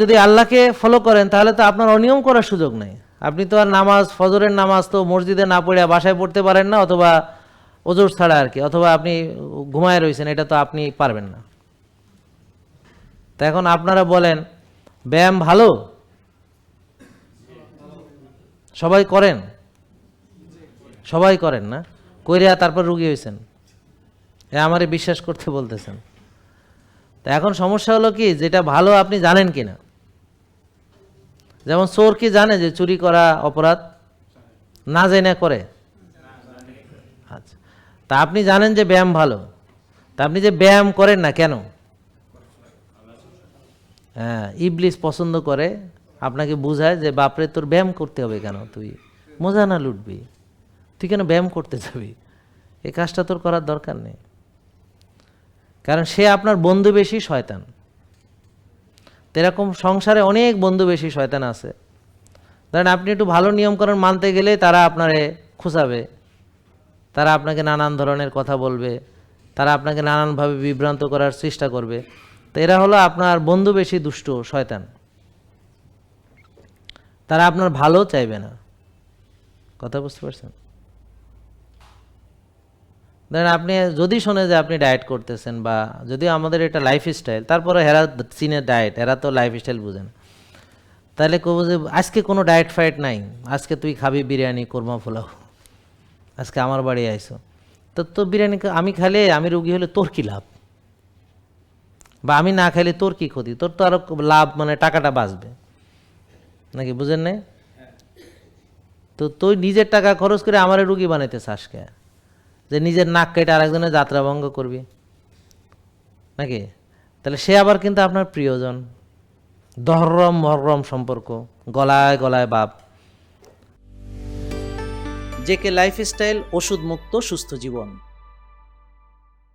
যদি আল্লাহকে ফলো করেন, তাহলে তো আপনার অনিয়ম করার সুযোগ নেই। আপনি তো আর নামাজ, ফজরের নামাজ তো মসজিদে না পড়ে বাসায় পড়তে পারেন না, অথবা ওজোর ছাড়া আর কি, অথবা আপনি ঘুমায় রয়েছেন, এটা তো আপনি পারবেন না। তা এখন আপনারা বলেন, ব্যায়াম ভালো? সবাই করেন? সবাই করেন না? কইরা তারপর রুগী হয়েছেন এ আমারে বিশ্বাস করতে বলতেছেন। তা এখন সমস্যা হলো কি, যেটা ভালো আপনি জানেন কি না যেমন চোর কি জানে যে চুরি করা অপরাধ? না জেনে করে। আচ্ছা। তা আপনি জানেন যে ব্যায়াম ভালো। তা আপনি যে ব্যায়াম করেন না কেন? হ্যাঁ ইবলিস পছন্দ করে, আপনাকে বোঝায় যে বাপরে, তোর ব্যায়াম করতে হবে কেন তুই? মজা না লুটবি? তুই কেন ব্যায়াম করতে যাবি? এই কাজটা তোর করার দরকার নেই। কারণ সে আপনার বন্ধু বেশি শয়তান। এরকম সংসারে অনেক বন্ধু বেশি শয়তান আছে। ধরেন আপনি একটু ভালো নিয়মকানুন মানতে গেলে তারা আপনারে খুঁচাবে। তারা আপনাকে নানান ধরনের কথা বলবে। তারা আপনাকে নানানভাবে বিভ্রান্ত করার চেষ্টা করবে। তো এরা হলো আপনার বন্ধু বেশি দুষ্ট শয়তান। তারা আপনার ভালো চাইবে না। কথা বুঝতে পারছেন? ধরেন আপনি যদি শোনে যে আপনি ডায়েট করতেছেন বা যদি আমাদের এটা লাইফ স্টাইল তারপরে হেরা চীনের ডায়েট এরা তো লাইফ স্টাইল বুঝে না তাহলে কব যে আজকে কোনো ডায়েট ফায়েট নাই আজকে তুই খাবি বিরিয়ানি কোরমা পোলাও। আজকে আমার বাড়ি আইসো। তো তোর বিরিয়ানি আমি খালে আমি রুগী হলে তোর কি লাভ? বা আমি না খাইলে তোর কী ক্ষতি? তোর তো আরও লাভ মানে টাকাটা বাঁচবে। নাকি বুঝেন নাই? তো তুই নিজের টাকা খরচ করে আমার রুগী বানাইতে চাস কে? যে নিজের নাক কেটে আরেকজনের যাত্রা ভঙ্গ করবি। নাকি? তাহলে সে আবার কিন্তু আপনার প্রিয়জন। দহরম মহরম সম্পর্ক, গলায় গলায় বাপ। জেকে লাইফস্টাইল ওষুধ মুক্ত সুস্থ জীবন।